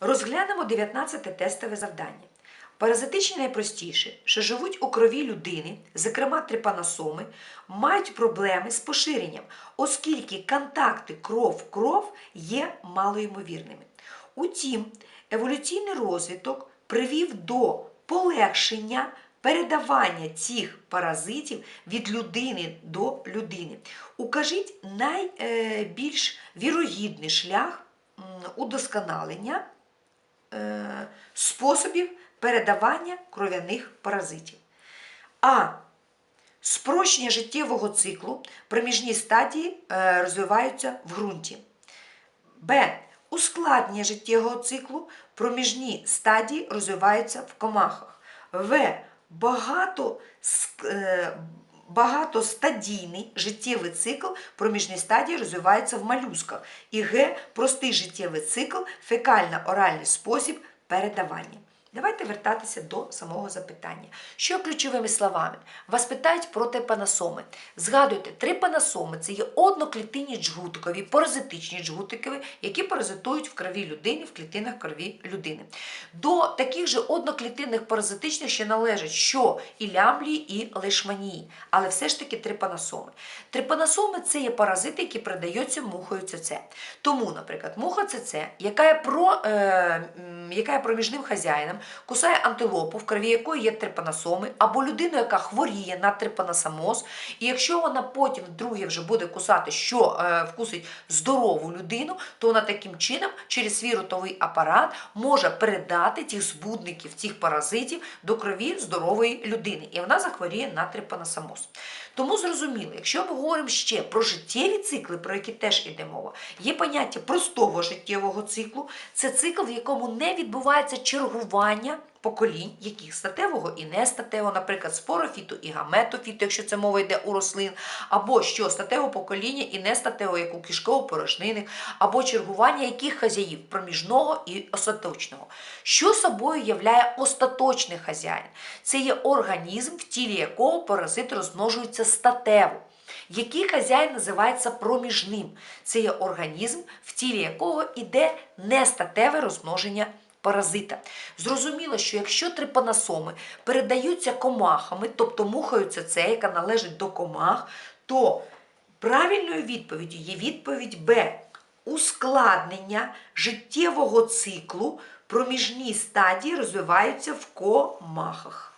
Розглянемо 19 тестове завдання. Паразитичні найпростіші, що живуть у крові людини, зокрема трипаносоми, мають проблеми з поширенням, оскільки контакти кров-кров є малоймовірними. Утім, еволюційний розвиток привів до полегшення передавання цих паразитів від людини до людини. Укажіть найбільш вірогідний шлях удосконалення способів передавання кров'яних паразитів. А. Спрощення життєвого циклу проміжні стадії е, розвиваються в ґрунті. Б. Ускладнення життєвого циклу проміжні стадії розвиваються в комахах. В. Багато, е, багатостадійний життєвий цикл проміжні стадії розвиваються в малюсках. І Г. Простий життєвий цикл фекально-оральний спосіб передавання. Давайте вертатися до самого запитання. Що ключовими словами? Вас питають про трипаносоми. Згадуйте, трипаносоми це є одноклітинні джгутикові, паразитичні джгутикові, які паразитують в крові людини, в клітинах крові людини. До таких же одноклітинних паразитичних ще належать що і лямблії, і лишманії, але все ж таки трипаносоми. Трипаносоми це є паразити, які передаються мухою ЦЦ. Тому, наприклад, муха ЦЦ, е, яка є проміжним хазяїном, кусає антилопу, в крові якої є трипаносоми, або людину, яка хворіє на трипаносамоз, і якщо вона потім вдруге вже буде кусати, що е, вкусить здорову людину, то вона таким чином через свій ротовий апарат може передати тих збудників, цих паразитів до крові здорової людини, і вона захворіє на трипаносамоз. Тому зрозуміло, якщо ми говоримо ще про життєві цикли, про які теж іде мова, є поняття простого життєвого циклу. Це цикл, в якому не відбувається чергування поколінь, яких статевого і нестатевого, наприклад, спорофіту і гаметофіту, якщо це мова йде у рослин, або що статевого покоління і нестатевого, як у кишково-порожнинних, або чергування яких хазяїв проміжного і остаточного. Що собою являє остаточний хазяїн? Це є організм, в тілі якого паразит розмножується статево. Який хазяїн називається проміжним? Це є організм, в тілі якого іде нестатеве розмноження паразита. Зрозуміло, що якщо трипаносоми передаються комахами, тобто мухою це, яка належить до комах, то правильною відповіддю є відповідь Б. Ускладнення життєвого циклу проміжні стадії розвиваються в комахах.